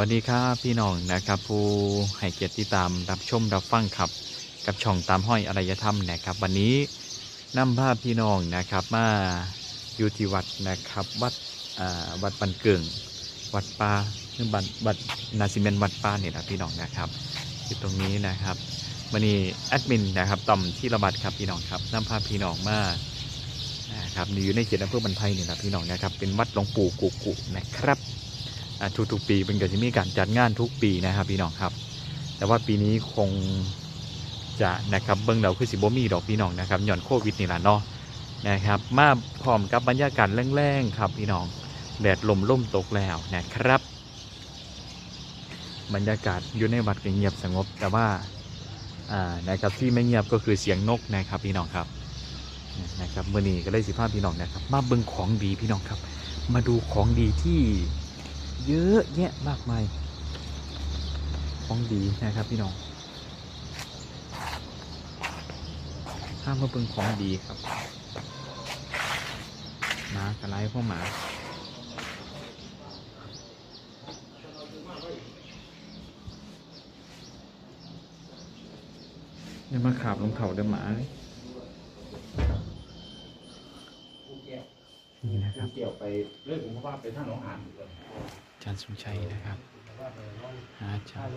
วัสดีครับพี่น้องนะครับ ผู้ให้เกียรติตามรับชมรับฟังครับ กับช่องตามห้อยอารยธรรมนะครับ วันนี้นำภาพพี่น้องนะครับมาอยู่ที่วัดนะครับวัดอ่าวัดปันเกิงวัดป่าหรือวัดวัดนาซิเมนวัดป่าเนี่ยนะพี่น้องนะครับอยู่ตรงนี้นะครับวันนี้แอดมินนะครับต่อมที่ระบาดครับพี่น้องครับนำภาพพี่น้องมานะครับอยู่ในเขตอำเภอบรรไพเนี่แหละพี่น้องนะครับเป็นวัดหลวงปู่กุกุนะครับ ทุกๆปีเป็นก็จะมีการจัดงานทุกปีนะครับพี่น้องครับ แต่ว่าปีนี้คงจะนะครับเบิ้งเราคือสิบ่มีดอกพี่น้องนะครับหย่อนโควิดนี่แหละเนาะนะครับ มาพร้อมกับบรรยากาศแรงๆครับพี่น้องแดดลมล่มตกแล้วนะครับ บรรยากาศอยู่ในวัดเงียบสงบ แต่ว่าอ่านะครับที่ไม่เงียบก็คือเสียงนกนะครับพี่น้องครับนะครับเมื่อนี้ก็เลยสิพาพี่น้องนะครับ มาเบิ้งของดีพี่น้องครับ มาดูของดีที่ เยอะแยะมากมายของดีนะครับพี่น้องห้ามมาเบิ่งของดีครับหมากระไรพวกหมาอย่ามาขาบลงเขาเด้อหมาเลยนี่นะครับ เกี่ยวไปเรื่องของว่าไปท่าหนองอ่านอา จารย์สุชัยนะครับอาจารย์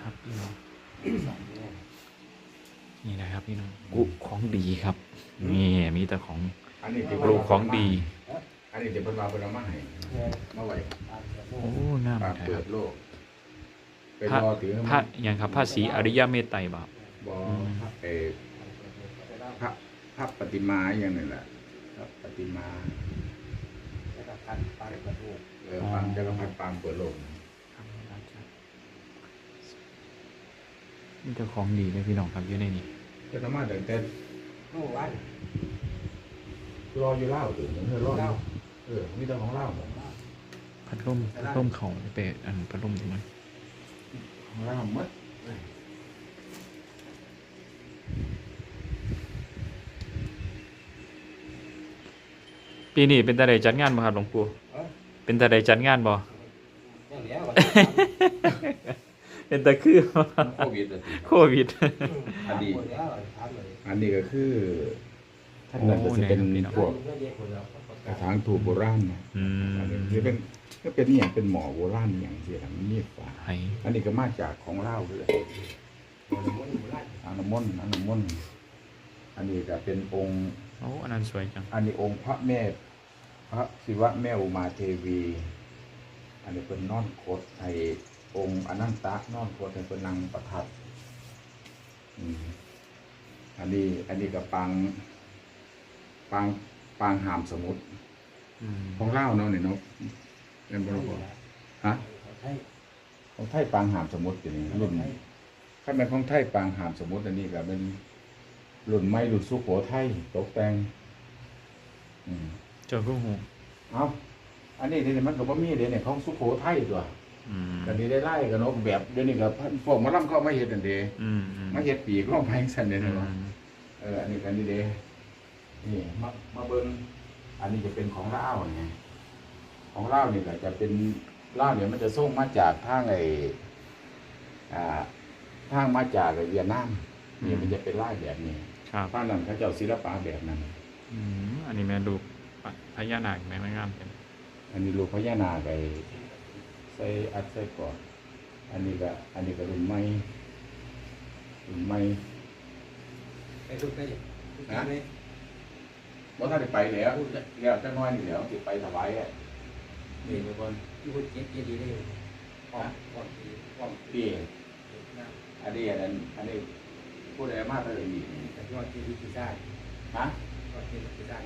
ครับพี่น้องนี่นะครับพี่น้องกุของดีครับ นี่มีแต่ของอันนี้ที่ปลูกของดี อันนี้ที่เพิ่นว่าเพิ่นเอามาให้มาไว้โอ้งามปากนะเปิครัดบโลกไปพระรอถือพระอย่างครับพระศรีอริยเมตไตรบาปบอเออพระพระปฏิมาอย่างนี้แหละพระปฏิมา เออปังจักรพรรดิปางเปิดโลกมีแต่ของดีเลยพี่น้องครับอยู่ในนี้เจะทำมาแต่แต่รออยู่เล่าถึงเออรออยู่เออมีแต่ของเล่าหมดพัดลมพัดลมเขาไปอันพัดลมตรงนั้นของเล่าหมด ปีนี้เป็นตาใดจัดงานบ่ครับหลวงปู่เป็นตาใดจัดงานบ่เป็นตาคือบ่โควิดอะสิโควิดอันนี้อันนี้ก็คือท่านนั้นก็จะเป็นพวกกระถางถูกโบราณนะอืม อันนี้คือเป็นก็เป็นอหย่างเป็นหมอโบราณอหย่างที่ทำนี่ฝาไห้อันนี้ก็มาจากของเล่าวด้วยอันน้ำมนต์อันน้ำมนต์อันนี้ก็เป็นองค์ โอ้อันนั้นสวยจัง อันนี้องค์พระแม่พ ระศิวะแม่อุมาเทวี อันนี้เป็นนอนโคตไอองค์อนันตะนอนโคตไอเป็นนางประทับอืมอันนี้อันนี้ก็ปังปังปางหามสมุทรอืมของเล่าวเนาะเนี่ยเนาะเป็นบริบทฮะของไทยปางหามสมุทรอยู่นี่รุ่นขั้นเป็นของไทยปางหามสมุทรอันนี้ก็เป็นรุ่นไม้รุ่นสุโขทัยตกแต่ง อืม เจ้าผู้หูเอาอันนี้เดี๋ยวนี้มันก็บ่มีเดี๋ยวนี้ของสุโขทัยตัวอืมกันนี้ได้ไล่กันเนาะแบบเดี๋ยวนี้ก็พวกหมาล่ำเข้ามาเฮ็ดอันเดอืมอืมมาเฮ็ดปีกล่องแพงสั่นเด้อืเนาะมเอออันนี้กันนี่เด้นี่มามาเบิ่งอันนี้จะเป็นของลาวไงของลาวนี่ก็จะเป็นลาวเนี่ยมันจะส่งมาจากทางไอ้อ่าทางมาจากไอ้เวียดนามนี่มันจะเป็นลายแบบนี้ครับฟ้านั้นเขาเจ้าศิลปะแบบนั้น อืมอันนี้แม่ดู พญานาคแม่นางงามเป็นอันนี้ลูกพญานาคไอ้ใส่อัดใส่ก่อน อันนี้ก็อันนี้ก็รุ่นใหม่รุ่นใหม่ไปทุกได้ทุกได้บ่ทันได้ไปแล้วแล้วจักหน้อยนี่แหล้วสิไปถวายอะนี่เป็นคนที่พูดเจ็ดเจ็ดดีได้ป้อมป้อมดีป้อมพี่นะอันนี้อันนั้นอันนี้ผู้ใดมาเท่าไหร่อีกแต่ยอดที่ดีที่ได้ฮะยอดที่ที่ได้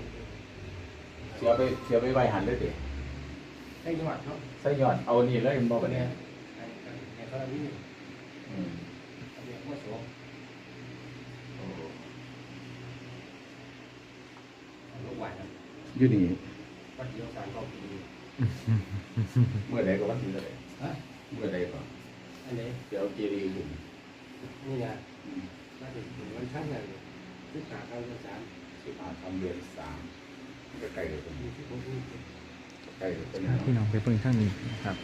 เสียไปเสียไปไว้หันเลยติได้ยอดเนาะใส่ยอดเอานี่เลยบ่บัดนี้ในในกรณีอืมเรียกว่าสวมโอ้ลูกหวานอยู่นี่วัดเดียวกันก็ดีเมื่อใดก็วันที่เท่าไหร่ฮะเมื่อใดก็อันนี้เดี๋ยวเจดีย์ขึ้นนี่นะอืมน่าจะถึงวันชั้นเลยที่ขาเข้าวันสามสิบห้าคำเดือนสาม ใกล้ๆเลยตรงมีนี้ที่ผมพูดไก่เป็นพี่น้องไปเบิ่งทางนี้นะครับ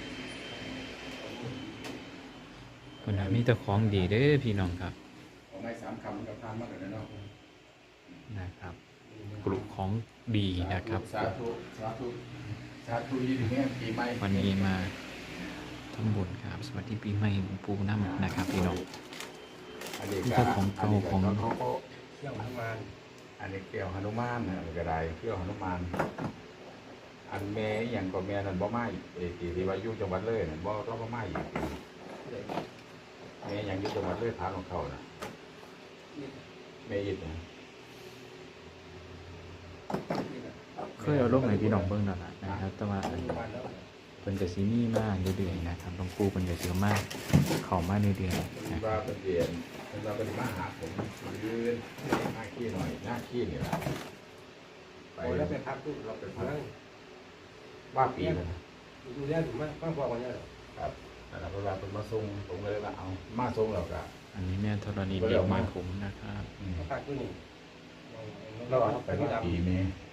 คนน่ะมีแต่ของดีเด้อพี่น้องครับของไอ้สามคำกับทานมากเลยเนาะนะครับกลุ่มของดีนะครับสาธุสาธุสาธุยี่ดีแม่ปีใหม่วันนี้มาทำบุญครับ สวัสดีปีใหม่หลวงปู่น้ำนะครับพี่น้องอันนี้นี่ก็ก็ของเก่าของ อันนี้เกี่ยวหนุมานนะอันนี้ก็ได้เกี่ยวหนุมาน อันแม่อย่างก็แม่นั่นบ่มาอีกเออที่ว่าอยู่จังหวัดเลยนั่นบ่เราบ่มาอีกแม่อหยังอยู่จังหวัดเลยพาของเขาน่ะแม่ยิดน่ะเคยเอาลงให้พี่น้องเบิ่งแล้วล่ะนะครับแต่ว่า อันบ้านแล้วเพิ่นก็สิมีมาเรื่อยๆนะครับหลวงปู่เพิ่นก็สิเอามาเข้ามาเรื่อยๆเพิ่นะนว่าเป็นเรียนเพิ่นว่าเป็นมาหาผมยืนหน้าขี้หน่อยหน้าขี้นี่ล่ะไปไปแล้วไปพักตู้เราไปพักว่าปีแล้วนะดูแลถูกไหมป้าบอกว่าเนี่ยครับแต่ละเวลาเป็นมาส่งผมก็เลยว่าเอามาส่งแล้วก็อันนี้แม่ธรณีเด็กบ้านผมนะครับ อืมเขาพักตู้นี่เราเอาไปว่าปีเมย์เอา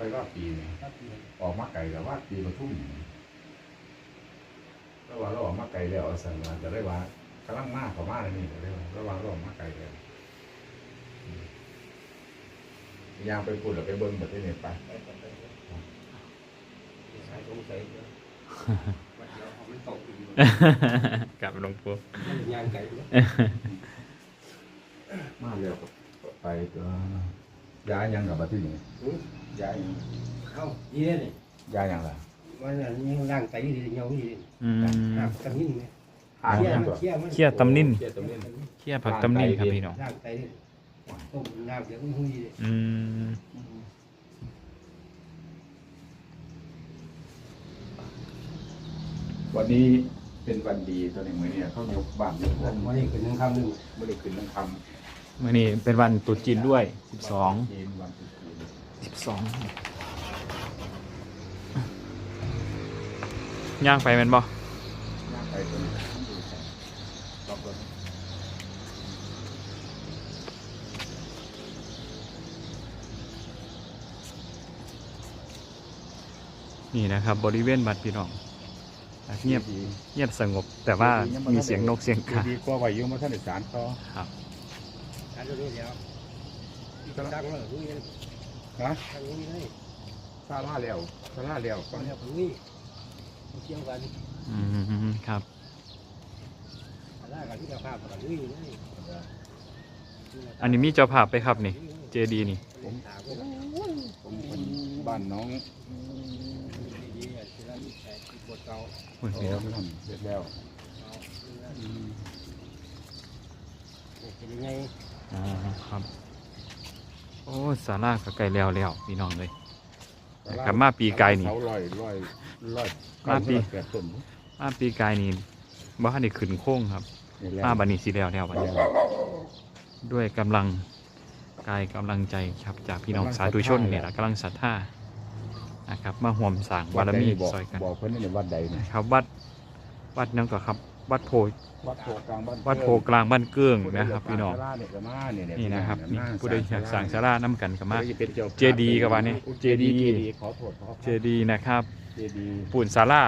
ไปว่าปีเมย์ออกมาไกลกับว่าปีปทุมแล้วว่าเราออกมาไกลแล้วเอาสั่งมาจะได้ว่ากำลังมากกว่ามาเลยนี่จะได้ว่าระหว่างเราออกมาไกลแล้วอืมยางไปพูดหรือไปเบิ้งแบบนี้ไปสายสงสัยวันเดียวมันตกอยู่กับหลวงปู่มันยางไก่มาเร็วไปตัว ย้ายยังกับมาที่นี่ย้ายยังเข้ายี่เนี่ยย้ายยังล่ะวันนั้นยังล่างไก่อยู่ดีเงาอยู่ดีอืมหักกันนิ่มเลยอ่านเคี่ยยังมันตัวเคี่ยมันเคี่ยตำนิ่นเคี่ยตำนิ่นเคี่ยผักตำนิ่นครับพี่น้องล่างไก่ต้มน้ำเดี๋ยวมันหุ้ยเลยอืมวันนี้เป็นวันดีตอนนี้มือเนี่ยเขายกบ้านยกรถวันนี้คือหนึ่งคำหนึ่งไม่ได้ขึ้นนั่งค มื่อนี้เป็นวันตรุษจีนด้วยำสิบสองจีนวันตรุษจีนสิบสองย่างไปแมันบ่ย่างไปตรงนี้ต้องดูใส่รอบรถนี่นะครับ บริเวณบัดพี่น้องเงียบเงียบสงบ แต่ว่ามีเสียงนกเสียงกาดีกว่าไหวอยุ่งมาท่านอีสานเขาครับ การดูนี่เดียวดังเลยหุ้ยเลยฮะทางนี้เลยซาลาแล้วซาลาแล้วตอนนี้ผมนี่เที่ยวกันอืมครับล่ากันที่เราภาพกันนี่นี่อันนี้มีเจ้าภาพไปครับนี่ เจดีนี่ ผมถามว่าผมคนบ้านน้องดีๆที่เรามีแต่ที่ปวดเก่าโอ้ยเสพี่น้องร็จแล้วเอาเป็นยังไงอ๋อ ครับ โอ้สาราก็ใกล้แล้วแล้วพี่น้องเลยกลับมาปีกายนี่เขาลอยลอยลอยมาปี เกิดต้นมาปีกายนี่บ้านได้ขึ้นโค้งครับ นี่แหละมาบันนี้สิแล้วแล้วบัดนี้ ด้วยกำลังกายกำลังใจครับจากพี่น้องสาธุชนเนี่ยแหละกำลังศรัทธานะครับมาห่วมสร้างบารมีบอกซอยกันบอกเพิ่นนี่วัดใดนะนะครับวัดวัดนั่นก็ครับ วัดโพวัดโพกลางบ้านวัดโพกลางบ้านเกื้องนะครับพี่น้องเนี่ยก็มาเนี่ยเยนี่นะครับนี่มาผู้ใดอยากสร้างศาลาน้ำกันกับมาผู้ใดเป็นจ้าภาพเจดีย์กับว่านี่เจดีย์เจเจดีย์ดีย์ขอโทษขอเจดีย์นะครับเจดีย์ปูนศาลา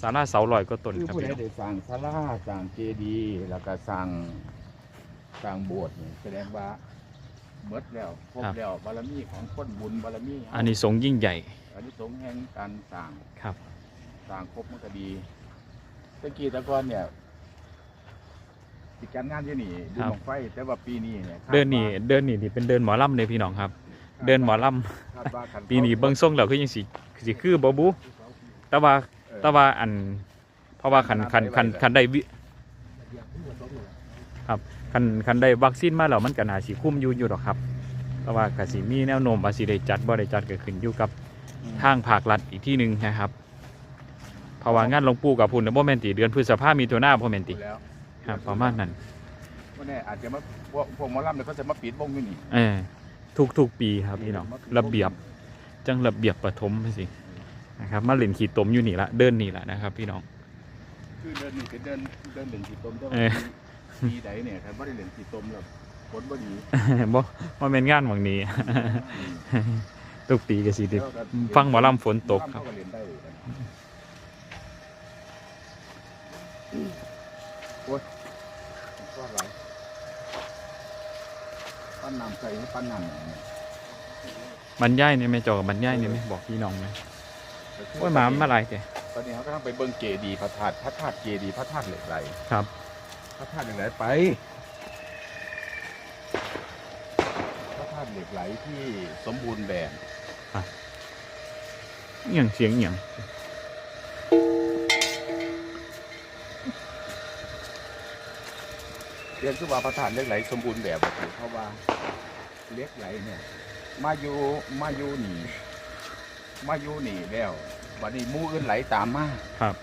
ศาลาเสาลอยก็ต้นคือครับผู้ใดพี่น้องได้สร้างศาลาสร้างเจดีย์แล้วก็สร้างสร้างโบสถ์นี่แสดงว่าเมดแล้วครบแล้วบารมีของคนบุญบารมีอันนี้สงส์ยิ่งใหญ่อันนี้สงส์แห่งการสร้างครับสร้างครบมันก็ดี ตะกี้แตะกอนเนี่ยติดการงานอยู่นี่ดูหมองไฟ แต่ว่าปีนี้เนี่ยคาเดินนี่ว่าเดินนี่นี่เป็นเดินหมอลำเลยพี่น้องครับ เดินหมอลำคาดว่าคัปีนี้เบิ่งทรงแล้วคือยังสิสิคือบ่บุแต่ว่าเออ แต่ว่าอัน เพราะว่าคันคันคันคันได้วิเดี๋ยวผู้ปวดท้องอยู่คันคันได้วัคซีนมาแล้วมันก็น่าสิคุ้มอยู่อยู่ดอกครับ แต่ว่าก็สิมีแนวโน้มว่าสิได้จัดบ่ได้จัดก็ขึ้นอยู่กับ ทางภาครัฐอีกที่หนึงนะครับ เพราะว่างานหลวงปู่กับพุ่นน่ะบ่แม่นติเดือนพฤษภาคมมีตัวหน้าบ่แม่นติดูแล้วครับประมาณนั้นว่าแน่อาจจะมาพวกพวกหมอลำเนี่ยเขาจะมาปิดวงอยู่นี่เออทุกทุกปีครับพี่น้องระเบียบจังระเบียบปฐมสินะครับมาเล่นขี่ตมอยู่นี่ละเดินนี่ละนะครับพี่น้อง คือเดินนี่คือเดินเดินเหรียญขีดตมแต่เอว่าอปีใดเนี่ยครับไม่ได้เหรียญขีดตมแล้วผลบ่ดีบ่ว่าเป็นงานหวังนี้แทุกปีก็สิได้ฟังหมอลำฝนตกครับ เขาก็เล่นได้กัน โอ้ยก็ไรปั้นน้ำใส่ให้ปั้นน้ำอย่างนี้บรรยายนี่แม่จอกับบรรยายนี่ไหมบอกพี่น้องไหมโอ้ยหมามันมาหลายแต่ตอนนี้เขาก็ต้องไปเบิ้งเจดีย์พระธาตุพระธาตุเจดีย์พระธาตุเหล็กไหลครับ พระธาตุเหล็กไหลไป พระธาตุเหล็กไหลที่สมบูรณ์แบบอหย่างเสียงอหย่าง เรียนคือว่าพระธาตุเหล็กไหลสมบูรณ์แบบก็คือเพราะว่าเหล็กไหลเนี่ย มาอยู่มาอยู่นี่ มาอยู่นี่แล้ววันนี้หมู่อื่นไหลตามมาครับ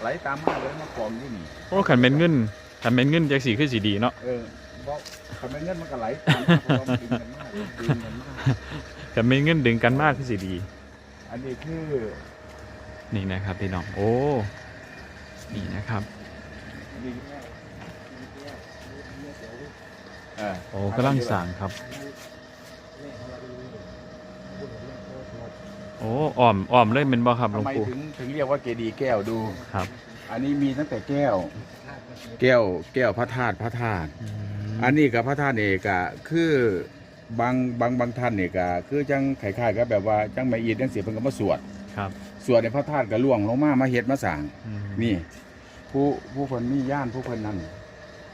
ไหลตามมาเลยมากองอยู่นี่โอ้ขันเป็นเงินขันเป็นเงินจากสีคือสีดีเนาะเออบอกทำไมเงินมันก็ไหลตามมาเพราะว่ามันดึงกันมากดึงกันมากขันเป็นเงินดึงกันมากคือสีดี อันนี้คือนี่นะครับพี่น้องโอ้นี่นะครับ อันนี้เออ โอ้กำลังสั่งครับ โอ้อ้อมอ้อมเลยเป็นบ่ครับหลวทำงไมปู่ถึงถึงเรียกว่าเกดีย์แก้วดู ครับอันนี้มีตั้งแต่แก้ว แก้ว แก้วพระธาตุพระธาตุอือันมนี้กับพระธาตุเอกะคือบางบางบางท่านเอกะคือจังไข่ข่ายๆก็แบบว่าจังไม่อีดจังเสียเพิ่นก็มาสวด ครับสวดในพระธาตุก็ล่วงลงมามาเฮ็ดมาสร้าง อืมนี่ ผู้ผู้เพิ่นมีย่านผู้เพิ่นนั่น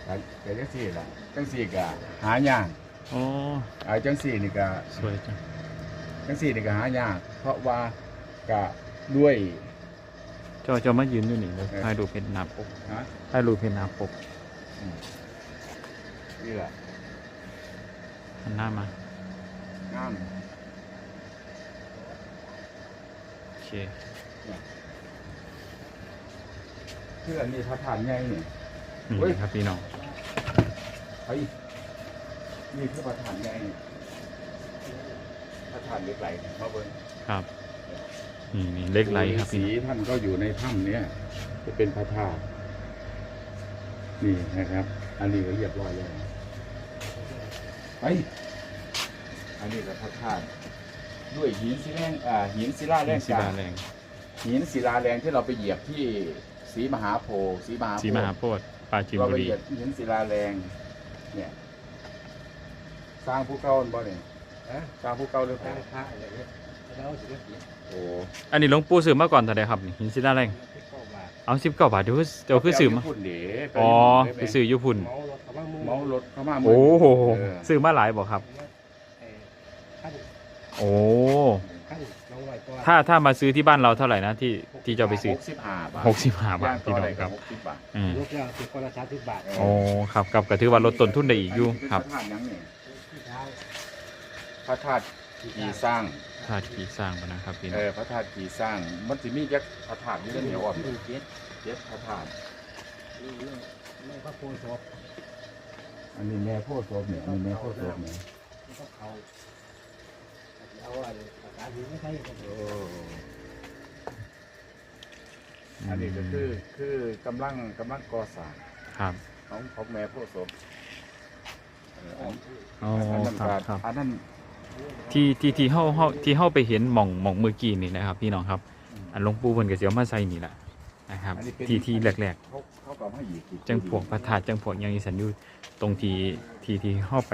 ก็ก็จังซี่ล่ะจังซี่ก็หายากโอ้อ่าจังซี่นี่ก็สวยจังจังซี่นี่ก็หายาก เพราะว่าก็ด้วยเจ้าเจ้ามายืนอยู่นี่เลยเออถ่ายรูปเพชรหนาปกฮะถ่ายรูปเพชรหนาปกนี่แหละหันหน้ามา งามโอเคคืออันนี้พระธาตุใหญ่นี่นี่เฮ้ยนะครับพี่น้องเฮ้ยนี่คือพระธาตุใหญ่นี่พระธาตุเหล็กไหลมาเบิ่งครับนี่นี่เล็กไหลครับพี่สีน้องท่านก็อยู่ในถ้ำเนี้ยจะเป็นพระธาตุนี่นะครับ อันนี้ก็เรียบร้อยแล้วไปอันนี้ก็พระธาตุด้วยหินศิลาอ่าหินศิลาแรงศิกาลารแรงหินศิลาแรงที่เราไปเหยียบที่ศรีมหาโพธิ์ศรีมหาโพสีธิ์ มหาโพธิ์ปราจีนเราบุไปรีเหยียบหินศิลาแรง เนี่ยสร้างผู้เก่าบ่เนี่ยฮะสร้างผู้เก่าหรือเปตั้ล่างพระอะไรเงี้ยแล้วศิลปินโอ้อันนี้หลวงปู่ซื้อมาก่อนเท่าใดครับนี่หินศิลาแรงที่เข้ามาเอาสิบเก้าบาทเดี๋ยวคือเดี๋ยวคือซื้อมา ไปเาญี่ปุ่นเด้อ๋อไปไปซื้ออยู่พุ่น เมารถกับว่ามุ่งเมารถเข้ามาโอ้โหเออซื้อมาหลายบอกครับเอ่อขั้นโอ้ขั้น น้องไว้ก่อนถ้าถ้ามาซื้อที่บ้านเราเท่าไหร่นะที่ที่จะเอาไปซื้อ หกสิบห้าบาทหกสิบห้าบาทย่งพี่ต่อน้อได้งคกัรับบหกสิบบาทอืมลูกแล้วสิบคนละสามสิบบาทโอ้ครับครับก็ถือว่าลดต้นทุนได้อีกอยู่ครับพระธาตุหยังนี่ที่เท้าพระธาตุกีสร้างธาตุที่สร้างมานะครับพี่น้เอองอพระธาตุกีสร้าง มันจะมีจักพระธาตุอยู่ในเหนียวอ่อนดูเจ็ดเจ็ดพระธาตุนี่เรื่องเรื่องพระโพธิ์ศพอันนี้แม่โพธิ์ศพเนี่ยอันนี้แม่โพธิ์ศพเนี่ยแล้วก็เขาเอาอะไร ปากกาหินไม่ใช่กันโอ้อันนี้ก็คือคือกำลังกำลังก่อสร้างครับของของแม่โพธิ์ศพเอออันอ๋ออันนั้นครับก็ครับอันนั้นที่ที่ที่เฮาเฮาที่เฮาไปเห็นหม่องหม่องเมื่อกี้นี่นะครับ พี่น้องครับ อันหลวงปู่เพิ่นก็สิเอามาใส่นี่แหละนะครับ ที่ที่แรกเขาเขาก็ให้อีกๆจังพวกพระธาตุจังพวกหยังอีสันอยู่ตรงที่ที่ที่เฮาไป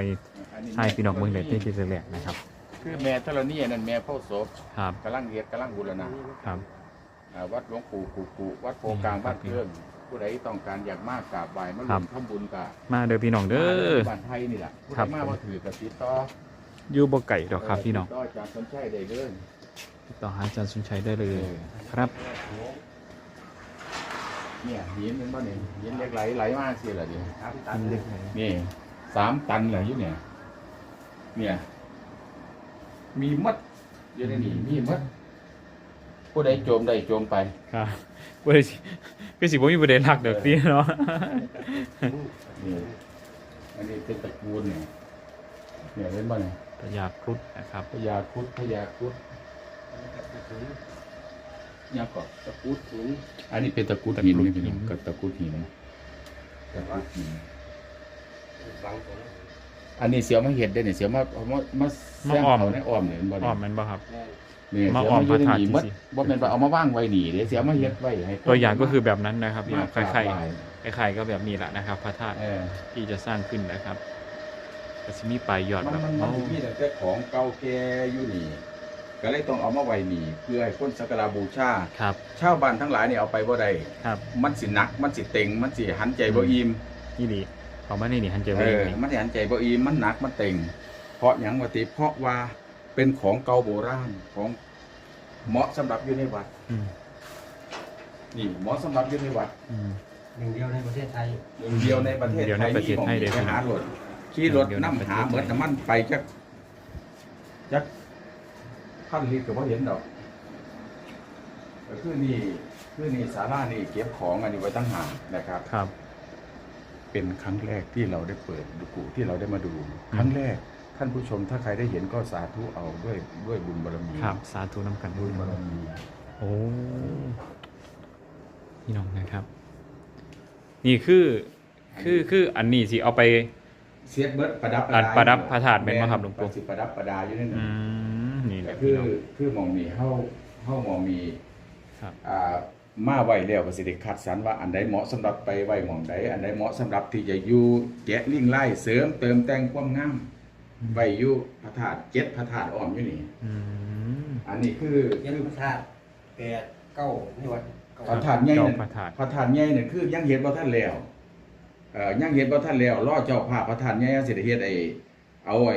ให้พี่น้องเบิ่งได้ที่ที่แรกๆนะครับ คือแม่ธรณีอันนั้นแม่โพธิ์ศพครับกำลังเฮ็ดกำลังบูรณะครับอ่าวัดหลวงปู่กูกูวัดโพกลางบ้านเพื่อนผู้ใดต้องการอยากมากกราบไหว้มาครัร่วบมทำบุญกับมาเด้อพี่น้องเด้อบ้านไทยนี่แหละผู้ครัใดบมาว่าถือกับติดต่ออยู่บ่ไก่ดอกครับพี่น้องติดต่อจากสนใจได้เลยติดต่อหาอาจารย์สุนชัยได้เลเอยอครับเนี่ยหินเป็นบ้านนี่หินเล็กไหลไหลมากสิล่ะดิสามตันเลยนี่สามตันเลยอยู่เนี่ยเนี่ย มีมัดอยู่ในนี่มีมัดผู้ใดโจมได้โจมไปครับบ่ได้สิคือสิบ่มีประเด็นหลักเด้อพี่เนาะนี่อันนี้เป็นตระกูลเนี่ยเนี่ยเห็นบ้านนี่พญาครุฑนะครับพญาครุดพญาครุดยังก่อนตะกรุดหินอันนี้เป็นตะกรุดหินนี่พี่น้องกับตะกรุดหินตะกรุดหินบางผม อันนี้เสียวมาเห็ดได้เนี่ยเสียวมาเอามามาแซงมาอ้อมเขาในอ้อมเนี่ยบ่อ้ได้อมแมันบ่ครับแม่นี่มาเสียวอ้อมมาอยู่ในพระธาตุนี่หมดสิบ่แม่นว่าเอามาว่างไว้นี่เดี๋ยวเสียวมาเฮ็ดไว้ให้คนตัวอย่างก็คือแบบนั้นนะครับพี่น้องคมาล้ายกราบไหว้ๆคล้ายๆก็แบบนี้แหละนะครับ พระธาตุเออที่จะสร้างขึ้นนะครับก็จะมีปลายยอดมันแบบมันมันโอ้สิมีแต่แต่ของเก่าแก่อยู่นี่ ก็เลยต้องเอามาไว้นี่เพื่อให้คนสักการะบูชาครับ ชาวบ้านทั้งหลายนี่เอาไปบ่ได้ครับมันสิหนัก มันสิเต็งมันสิหันใจบ่อิ่มนี่ดี เขามาในนี่ฮันเจอเอรี่อมันสิหันใจบ่อิ่มมันหนักมันเต็งเพราะหยังว่าติเพราะว่าเป็นของเก่าโบราณของเหมาะสำหรับอยู่ในวัด อืมนี่เหมาะสำหรับอยู่ในวัด อืม หนึ่งเดียวในประเทศไทย หนึ่งเดียวในประเทศเดียวไทในยประเทศไทยมีเด้อไปหารถขี่รถเดียวในนํประเทศหาเหมือนน้ำมันไปจักจักพันลิตรก็บ่เห็นดอกก็คือนี่คือนี่ศาลานี่เก็บของอันนี้ไว้ตั้งหากนะครับ ครับ เป็นครั้งแรกที่เราได้เปิดดูกุที่เราได้มาดู ครั้งแรกท่านผู้ชมถ้าใครได้เห็นก็สาธุเอาด้วยด้วยบุญบารมีครับ สาธุน้ำกันบุญบารมีโอ้พี่น้องนะครับ นี่คือคือคืออันนี้สิเอาไปเสียดเบิดประดับอันประดับพระธาตุแม่นบ่ครับหลวงปู่สิประดับประดาอยู่นั่นอืน่ะมนี่แหก็ละคืพี่อน้องคือหมองมีเฮาเฮาหมองมีครับอ่า มาไว้แล้วก็สิได้คัดสรรว่าอันใดเหมาะสำหรับไปไว้หมองใดอันใดเหมาะสำหรับที่จะอยู่แกะลิงไล่เสริมเติมแต่งความงามไว้อยู่พระธาตุเจ็ดพระธาตุอ้อมอยู่นี่อืมอันนี้คือเย็นคือพระธาตุแปดเก้านี่วัดเก้าพระธาตุใหญ่เจ้านั่นพระธาตุพระธาตุใหญ่นั่นคือยังเห็นบ่ทันแล้วเอ่อยังเห็นบ่ทันแล้วรอเจ้าภาพพระธาตุใหญ่สิได้เฮ็ดไอ้เอาไอ้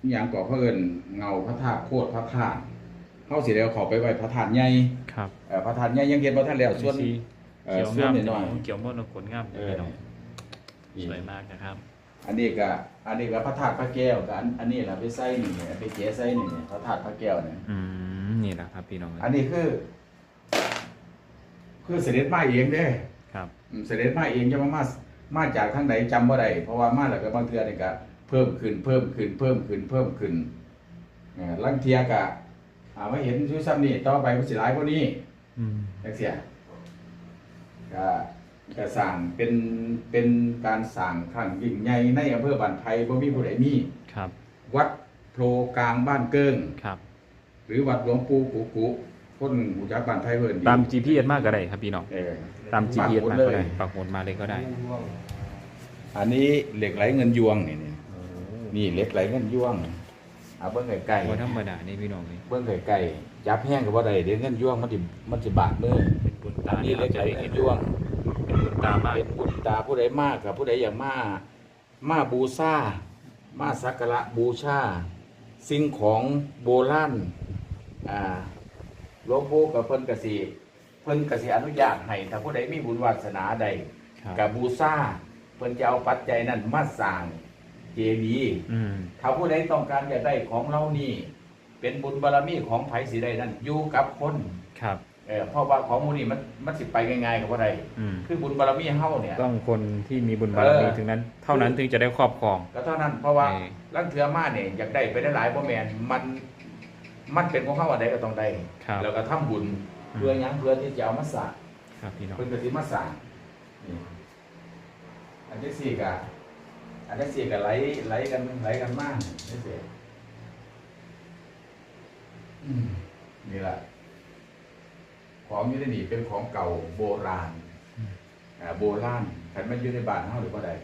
อิหยังก่อเพิ่นเงาพระธาตุโคตรพระธาตุ เฮาสิได้เอาเข้าไปไว้พระธาตุใหญ่ครับเอ่อพระธาตุใหญ่ยังเห็นบ่ทันแล้วส่วนสีเอ่อเขียวส่วนงามน้อยเขียวมดนขนงามๆเออพี่น้องนี่สวยมากนะครับ อันนี้ก็อันนี้ก็พระธาตุพระแก้วก็อันอันนี้ล่ะไปใส่นี่เนี่ยไปเกะใส่นี่เนี่ยพระธาตุพระแก้วเนี่ย อืมนี่แหละครับพี่น้องอันนี้คือ คือเสด็จมาเองเด้ครับ อืมเสด็จมาเองจะมามามาจากทางไหนจำบ่ได้เพราะว่ามาแล้วก็บางเทื่อนี่ก็เพิ่มขึ้นเพิ่มขึ้นเพิ่มขึ้นเพิ่มขึ้นเอ่อลังเทียก็ อ่ามาเห็นอยู่ซ้ำนี่ต่อไปมันสิหลายกว่านี้อืมจังซี่ก็ก็สร้างเป็นเป็นการสร้างครั้งยิ่งใหญ่ในอำเภอบ้านไผ่บ่มีผู้ใดมี ครับวัดโพรกลางบ้านเกิ้งครับ หรือวัดหลวงปู่กุกุคนหูจักบ้านไผ่เพิ่นดีตาม GPS มากก็ได้ครับพี่น้องเออ ตามปัก GPS หมุดมาเลก็ยได้ปักหมุดมาเลยก็ได้ร่วงอันนี้เหล็กไหลเงินยวงนี่นี่โอ้นี่เหล็กไหลเงินยวง เอาเบิ่งไกลบ่ธรรมดานี่พี่น้องนี่ๆเบิ่งไกลๆจับแห้งก็บ่ได้เดี๋ยวเงินยวงมันสิมันสิบาดมือเป็นบุญอัตานนี้ที่เหเราล็กจะไหลได้เงิเห็นนยวง เป็นบุญตามากเป็นบุญตาผู้ใดมากกับผู้ใดอย่างมามาบูชามาสักการะบูชา สิ่งของโบราณอ่าหลวงปู่กับเพิ่นกสิเพิ่นกสิอนุญาตให้ถ้าผู้ใดมีบุญวาสนาใดครับกับบูชาเพิ่นจะเอาปัจจัยนั้นมาสร้างเจดีย์อืมถ้าผู้ใดต้องการอยากได้ของเรานี่ เป็นบุญบารมีของไผสิได้นั้นอยู่กับคนครับ เออเพราะว่าของหมูนี่มันมันสิไปง่ายๆกับว่าใดอืมคือบุญบารมีเฮาเนี่ย ต้องคนที่มีบุญบารมีเออ ถึงนั้น เท่านั้นถึงจะได้ครอบครอง ก็เท่านั้นเพราะว่าเออ ลังเทือมาเนี่ยอยากได้ไปได้หลายบ่แม่นมันมันเป็นของเฮาอันใดก็ต้องได้ครับแล้วก็ทำบุญอืมเพื่อหยังเพื่อที่จะเอามาสร้าง ครับพี่น้อง เพิ่นก็สิมาสร้างนี่อันที่สี่ก็ อันที่สี่ก็ไหลไหลกันไหลกันมากนี่สิอืมนี่ล่ะของอยู่ในนี่เป็นของเก่าโบราณอ่าโบราณขันมันอยู่ในบ้านเฮาหรือบ่ได้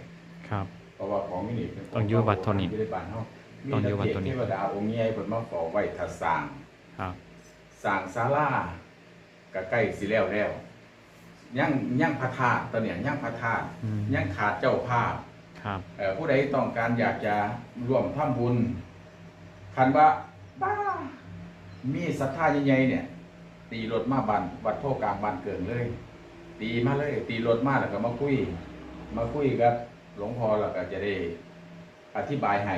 ครับเพราะว่าของอยู่นี่เป็นขต้องอยู่วัดเท่านี้อยู่ในบ้านเฮามีต้องอยู่วัดเท่านี้เทวดาองค์ใหญ่เพิ่นมาขอไว้ถ้าสร้างครับสร้างศาลาก็ใกล้สิแล้วแล้วยังยังพระธาตุตอนเนี้ยยังพระธาตุอืมยังขาดเจ้าภาพ ครับเอ่อผู้ใดต้องการอยากจะร่วมทำบุญ คันว่าบ้ามีศรัทธาใหญ่ๆเนี่ย ตีรถมาบ้านวัดโพกลางบ้านเกิงเลย ตีมาเลย ตีรถมาแล้วก็มาคุย มาคุยกับหลวงพ่อแล้วก็จะได้อธิบายให้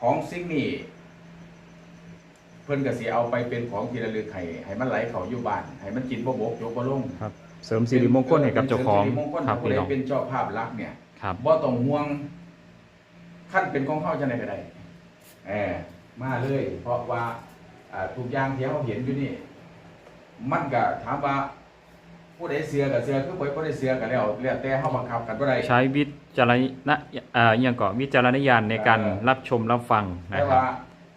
ของสิ่งนี้เพิ่นก็สิเอาไปเป็นของที่ระลึกให้ให้มันไหลเข้าอยู่บ้านให้มันกินบ่บกยกบ่ลงครับ เสริมสิริมงคลให้กับเจ้าของป็นสิริมงคลครับผู้พี่ใดน้องเป็นเจ้าภาพรักเนี่ย ครับบ่ต้องห่วงขั้นเป็นของเฮาจังไดก็ได้เออมาเลย เพราะว่าอ่าทุกอย่างที่เฮาเห็นอยู่นี่ มันก็ถามว่าผู้ใดเสือกับเสือคือผู้ใดเสือกันแล้วแล้วแต่เฮาบังคับกันบ่ได้ใช้วิจารณะอ่าอหยังก่อวิจารณญาณในการเออรับชมรับฟังนะแต่ครัว่าบ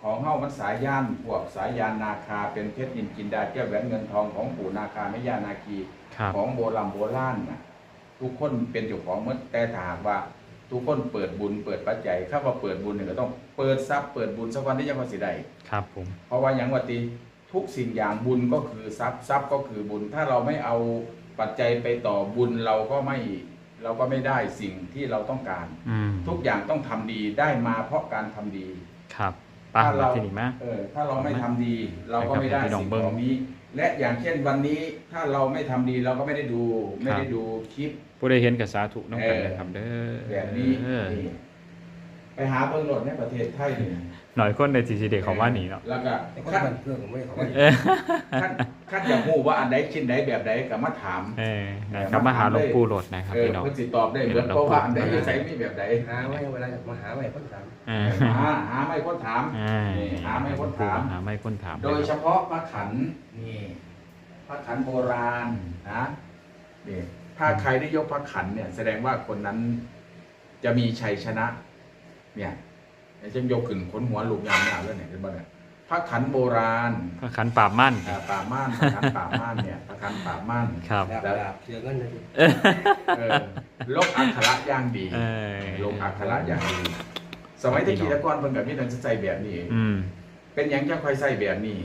ของเฮามันสายยานพวกสายยานนาคาเป็นเพชรนินจินดาแก้วแหวนเงินทองของปู่นาคาแม่ย่านาคีครับของโบราณโบราณน่ะ ทุกคนเป็นเจ้าของหมดแต่ถ้าหากว่าทุกคนเปิดบุญเปิดปัจจัยถ้าว่าเปิดบุญเนี่ยก็ต้องเปิดทรัพย์เปิดบุญสักวันที่ยังว่าสิได้ครับผมเพราะว่าอย่างว่าตีทุกสิ่งอย่างบุญก็คือทรัพย์ทรัพย์ก็คือบุญ ถ้าเราไม่เอาปัจจัยไปต่อบุญเราก็ไม่เราก็ไม่ได้สิ่งที่เราต้องการอืมทุกอย่างต้องทำดีได้มาเพราะการทำดีครับ ป้าถ้าเรามาที่นี่มา เออถ้าเราไม่ทำดี เราก็ไม่ได้ให้กับพี่น้องสิ่งเบิ่งของนี้ และอย่างเช่นวันนี้ถ้าเราไม่ทำดีเราก็ไม่ได้ดู ไม่ได้ดูคลิป ผู้ใดเห็นกับสาธุน้องกันเออนะครับเด้อแบบนี้เออนี่ไปหาเบิ่งโหลดในประเทศไทยนี่หน่อยคนในทีซีเด็กเขาว่าหนีเนาะ แล้วก็แต่คนขั้นบันเทิงผมไม่เขาว่าเออขั้น ขั้นอยากรู้ว่าอันใดชิ้นใดแบบใดก็มาถามเออนะครับมาหาหลวงปู่โหลดนะครับเออพี่น้อง เพิ่นสิตอบได้เหมือนเพราะว่าอันใดจะใช้มีแบบใดหาไม่เวลามาหาไม่คนถามเอหาอหาไม่พ้นถามเออนี่หาไม่พ้นถาม หาไม่พ้นถามโดยเฉพาะพระขันนี่พระขันโบราณนะนี่ถ้าใครได้ยกพระขันเนี่ย แสดงว่าคนนั้นจะมีชัยชนะ เนี่ยจะยกขึ้นขนหัวลูกยามหน้าแล้วเนี่ยเห็นบ่เนี่ย พระขันโบราณพระขันปราบมั่น อ่าป่าม่านพระขันป่าม่านเนี่ยพระขันป่าม่าน ครับ ดาบดาบเสือเงินนะเออลบอักขระอย่างดีเออ ลงอักขระอย่างดี สมัยตะกี้ตะกอนเพิ่นกับมีแต่ใส่แบบนี้ อืม เป็นหยังจะค่อยใส่แบบนี้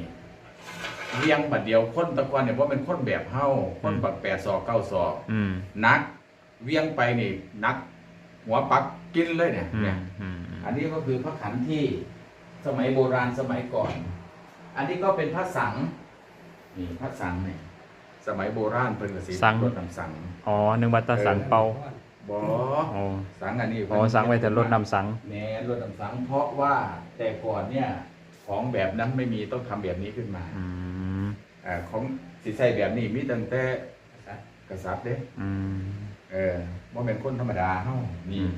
เวียงบัดเดียวคนตะกอนเนี่ยว่าเป็นคนแบบเฮาคนบักแปดศอกเก้าศอกอืมนัก เวียงไปนี่นัก หัวปักกินเลยเนี่ยอืเนี่มยอืมอืม อันนี้ก็คือพระขันที่ สมัยโบราณสมัยก่อน อันนี้ก็เป็นพระสังนี่พระสังเนี่ยสมัยโบราณเพิ่นก็สิรถน้ำสังอ๋อนึกว่าตาสังเปาบ่อ๋อสังอันนี้อ๋อสังไว้แต่รถนำสัง แหน่รถน้ำสัง เพราะว่าแต่ก่อนเนี่ยของแบบนั้นไม่มีต้องทำแบบนี้ขึ้นมาอืมอ่าของสิใส่แบบนี้มีตั้งแต่กษัตริย์เด้ อืม เออบ่เป็นคนธรรมดาเฮาอืนี่ม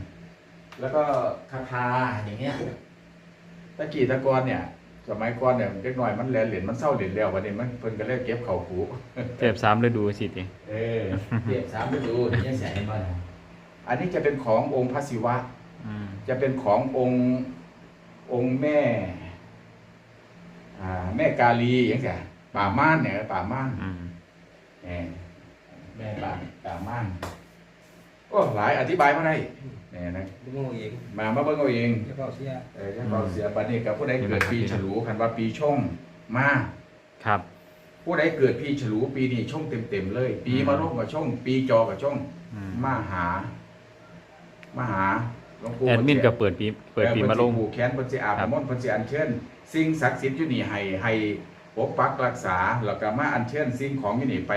แล้วก็คาถาอย่างเงี้ย ตะกี้ตะกอนเนี่ย สมัยก่อนเนี่ยเด็กน้อยมันแลนเหรียญมันเศร้าเหรียญแล้ววันนี้มันเพิ่นก็เลยเก็บเข้าหูเทพสามฤดูสิติเออเก็บสามฤดูนี่ยังใส่มาอันนี้จะเป็นขององค์พระศิวะอืมจะเป็นขององค์องค์แม่อ่าแม่กาลีอย่างเงี้ยป่าม่านเนี่ยป่าม่านอืมแหมแม่ป่าป่าม่านโอ้หลายอธิบายมาได้เนี่ยนะดูโง่เองมามาเบิ่งเอาเองจะเข้าเสียเออถ้าเราเสียปันนี้กับผู้ใดเกิดปีฉลูคันว่าปีชงมาครับ ผู้ใดเกิดปีฉลูปีนี้ชงเต็มๆเลย ปีมะโรงกับชงปีจอกับชงอืม มาหา มาหาหลวงปู่แอดมินก็เปิดปีเปิดปีมาลง เออเพิ่นสิผูกแขนเพิ่นสิอาบครับน้ำมนต์เพิ่นสิอัญเชิญสิ่งศักดิ์สิทธิ์อยู่นี่ให้ให้ปกปักรักษาแล้วก็มาอัญเชิญสิ่งของอยู่นี่ไป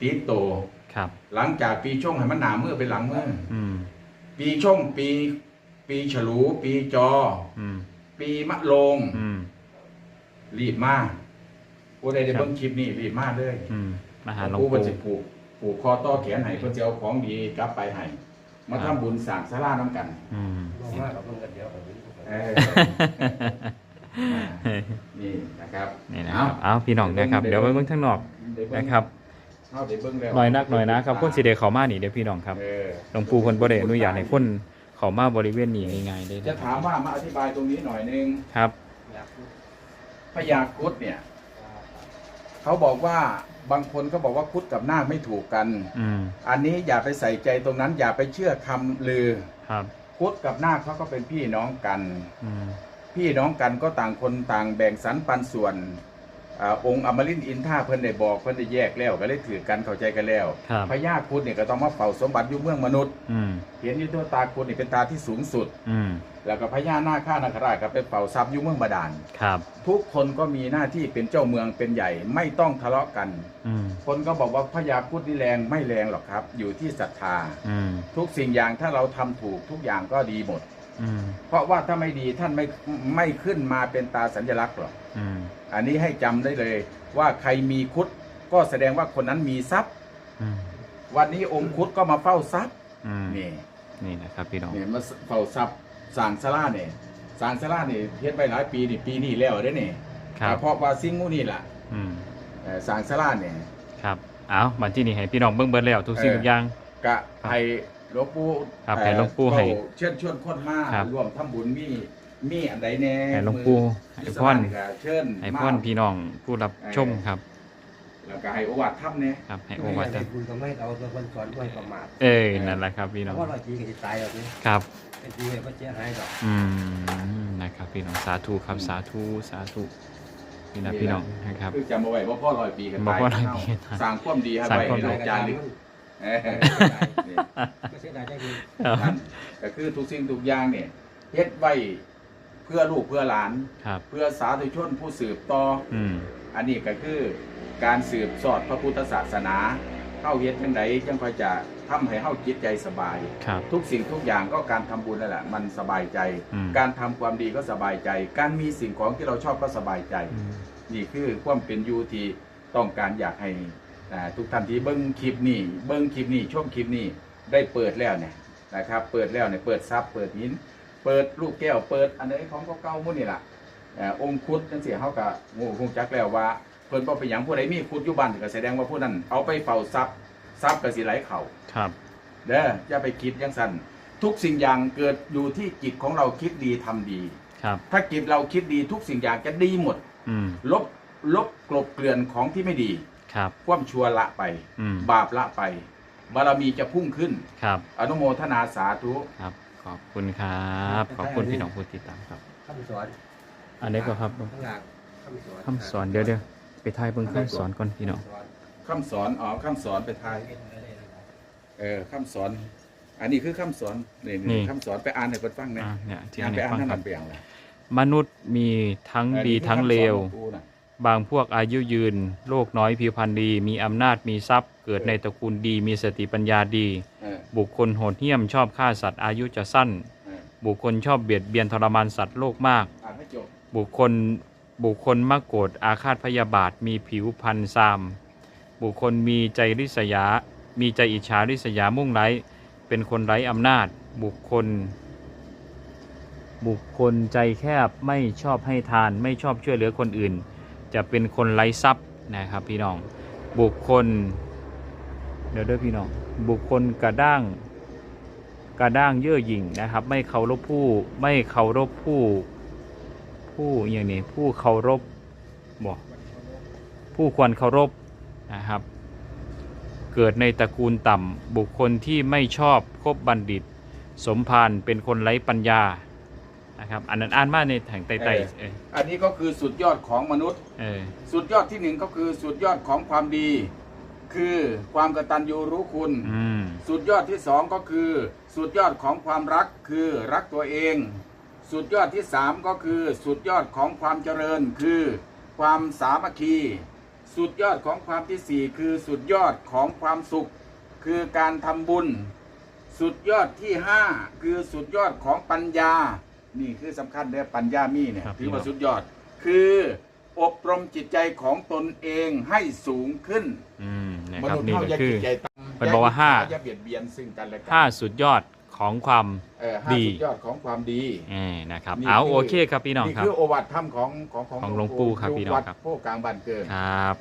ติดโตครับ หลังจากปีชงให้มันหนามือไปหลังมือ อืม ปีชงปี ปีฉลู ปีจอ อืม ปีมะโรงอืม รีบมาผู้ใดได้ครับเบิ่งคลิปนี้รีบมาเลยอืม มาหาหลวงผู้เพิ่นปู่สิผูกผูกคอต่อแขนให้เพิ่นสิเอาของดีกลับไปให้มาครัทำบบุญสร้างศาลานํกันอืมบอกมากกับเพิ่งกันเดียวกับเออ นี่นะครับนี่นะครับ เอาพี่น้องนะครับ เดี๋ยวไปเบิ่งทางนอกนะครับ เอาได้เบิ่งแล้วหน่อยนักหน่อยนะครับคนสิเดเข้ามานี่เดี๋ยวพี่น้องครับเออหลวงปู่เพิ่นบ่ได้อนุญาตให้คนเข้ามาบริเวณนี้ง่ายๆได้จะถามว่ามาอธิบายตรงนี้หน่อยนึงครับอยากพูดพญาครุดเนี่ย เขาบอกว่าบางคนก็บอกว่าครุดกับนาคไม่ถูกกัน อืมอันนี้อย่าไปใส่ใจตรงนั้น อย่าไปเชื่อคำลือครับครุดกับนาคเขาก็เป็นพี่น้องกัน อืมพี่น้องกันก็ต่างคนต่างแบ่งสรรปันส่วน อาองค์อมรินทร์อินท่าเพิ่นได้บอกเพิ่นได้แยกแล้วก็เลยถือกันเข้าใจกันแล้วครับพญาครุดเนี่ยก็ต้องมาเฝ้าสมบัติอยู่เมืองมนุษย์อืมเห็นอยู่ตัวตาครุดนี่เป็นตาที่สูงสุด อืมแล้วก็พญานาคข้านาคราชก็เป็นเฝ้าทรัพย์อยู่เมืองบาดาลครับทุกคนก็มีหน้าที่เป็นเจ้าเมืองเป็นใหญ่ไม่ต้องทะเลาะกัน อืมคนก็บอกว่าพญาครุดนี่แรงไม่แรงหรอกครับ อยู่ที่ศรัทธา อืมทุกสิ่งอย่างถ้าเราทำถูกทุกอย่างก็ดีหมดอืม เพราะว่าถ้าไม่ดีท่านไม่ไม่ขึ้นมาเป็นตาสัญลักษณ์หรอกอืมอันนี้ให้จำได้เลย ว่าใครมีครุดก็แสดงว่าคนนั้นมีทรัพย์อืมวันนี้องค์ครุดก็มาเฝ้าทรัพย์อืมนี่นี่นะครับพี่น้องนี่มาเฝ้าทรัพย์สร้างศาลาเนี่ยสร้างศาลาเนี่ยเฮ็ดไปหลายปีนี่ปีนี้แล้วเด้อนี่ครับเพราะว่าสิ่งงูนี่ล่ะอืมเอ่อสร้างศาลาเนี่ยครับเอาบัดที่นี่ให้พี่น้องเบิ่งเบิดแล้วทุกสิ่งเออทุกอย่างกะให้ หลวงปู่ครับเอ่อให้หลวงปู่ให้เว้าเชิญชวนคนมาครับ ร่วมทำบุญมีมีอันใดแน่ให้หลวงปู่ให้มือพรที่สบายก็เชิญให้มาพ่อนพี่น้องผู้รับชมครับ แล้วก็ให้โอวาททํเนี่ยครับให้โอ้โอวาทคุณก็ไม่เอาตัวคนสอนไม่ประมาทเอ้ยนั่นแหละครับพี่เพน้องราะว่าเราจีก็จะตายแบบนี้ครับ เป็นจีก็เสียหายดอกอืมนะครับพี่น้องสาธุครับสาธุสาธุพี่นะพี่น้องนะครับ คือจำเอาไว้ว่าพ่อลอยปีกันบ่ตายพ่อร้อยปีกันตาย สร้างความดีให้สร้างไว้ความให้ดีเราจารึก เออนี่ไม่เสียดายได้คือนั่นก็คือทุกสิ่งทุกอย่างเนี่ยเฮ็ดไว้เพื่อลูกเพื่อหลาน ครับเพื่อสาธุชนผู้สืบต่ออืมอันนี้ก็คือการสืบสอดพระพุทธศาสนาเข้าเฮ็ดจังไดจังค่อยจะทำให้เฮาจิตใจสบาย ครับ ทุกสิ่งทุกอย่างก็การทำบุญนั่นแหละ มันสบายใจ อืม การทำความดีก็สบายใจ การมีสิ่งของที่เราชอบก็สบายใจ อืมนี่คือความเป็นอยู่ที่ต้องการอยากให้ อ่าทุกท่านที่เบิ้งคลิปนี้เบิ้งคลิปนี้ชมคลิปนี้ได้เปิดแล้วเนี่ยนะครับ เปิดแล้วเนี่ยเปิดซับเปิดหิน เปิดลูกแก้วเปิดอันไหนของเก่าๆหมุ่นนี่ล่ะเอ่อองค์คุดจังซี่เฮาก็งูคงจักแล้วว่าเพิ่นบ่เป็นหยังผู้ใดมีคุดอยู่บ้านก็แสดงว่าผู้นั้นเอาไปเฝ้าทรัพย์ทรัพย์ก็สิไหลเข้าครับ เด้ออย่าไปคิดจังซั่นทุกสิ่งอย่างเกิดอยู่ที่จิตของเราคิดดีทำดี ครับ ถ้าจิตเราคิดดีทุกสิ่งอย่างจะดีหมด อืม ลบลบกลบเกลื่อนของที่ไม่ดี ครับความชั่วละไป อืมบาปละไป บารมีจะพุ่งขึ้น ครับอนุโมทนาสาธุ ครับ ขอบคุณครับ ขอบคุณพี่น้องผู้ติดตามครับ คำสอนอันนี้ก็ครับข้างหลังคำสอนคำสอนเดี๋ยวเดี๋ยวไปทายเบิ่งคำสอนก่อนพี่น้องคำสอนอ๋อคำสอนไปทาย เออคำสอน อันนี้คือคำสอนนี่นี่ นี่คำสอนไปอ่านให้เพิ่นฟังนะอ่าเนี่ยที่อ่าอันนไปนี้อ่านฟังให้คมัรับ นเปียงเลยมนุษย์มีทั้งดีทั้งเลว อันนี้คือคำสอนของกูน่ะ บางพวกอายุยืน โลกน้อยผิวพรรณดี มีอำนาจมีทรัพย์ เกิดในตระกูลดี มีสติปัญญาดีเออบุคคลโหดเหี้ยมชอบฆ่าสัตว์อายุจะสั้นเออบุคคลชอบเบียดเบียนทรมานสัตว์โลกมากอ่านให้จบบุคคลบุคคลมักโกรธอาฆาตพยาบาทมีผิวพันธ์ซาม บุคคลมีใจริษยา มีใจอิจฉาริษยามุ่งไร้เป็นคนไร้อำนาจ บุคคล บุคคลใจแคบไม่ชอบให้ทานไม่ชอบช่วยเหลือคนอื่น จะเป็นคนไร้ทรัพย์นะครับพี่น้อง บุคคล เดี๋ยวเด้อพี่น้อง บุคคลกระด้างกระด้างเย่อหยิ่งนะครับ ไม่เคารพผู้ไม่เคารพผู้ผู้อย่างนี้ผู้เคารพบอกผู้ควรเคารพนะครับ เกิดในตระกูลต่ำบุคคลที่ไม่ชอบคบบัณฑิต สมภารเป็นคนไร้ปัญญา นะครับอันนั้นอ่านมาในแถงไต่ๆเอออันนี้ก็คือสุดยอดของมนุษย์ เออสุดยอดที่หนึ่งก็คือสุดยอดของความดี คือความกตัญญูรู้คุณ อืมสุดยอดที่สองก็คือ สุดยอดของความรักคือรักตัวเอง สุดยอดที่สามก็คือ สุดยอดของความเจริญคือ ความสามัคคี สุดยอดของความที่สี่คือสุดยอดของความสุข คือการทำบุญ สุดยอดที่ห้าคือสุดยอดของปัญญา นี่คือสำคัญเด้อปัญญามีเนี่ย ครับ ถือว่าพี่น้องสุดยอด คืออบรมจิตใจของตนเองให้สูงขึ้นอืมนะมครับนุษย์นี่เฮาก็อย่าคือ จิตใจต่ำเป็นบอกว่าห้า อย่าเบียดเบียนซึ่งกันและกัห้าสุดยอดของความ เออห้าดี สุดยอดของความดี เออนะครับนี่เอาคือ โอเคครับพี่น้องนี่ครับ คือโอวัตธรรมของของของหลวงปู่ครับพี่น้องวัดครับ โพกลางบ้านเกิด ครับ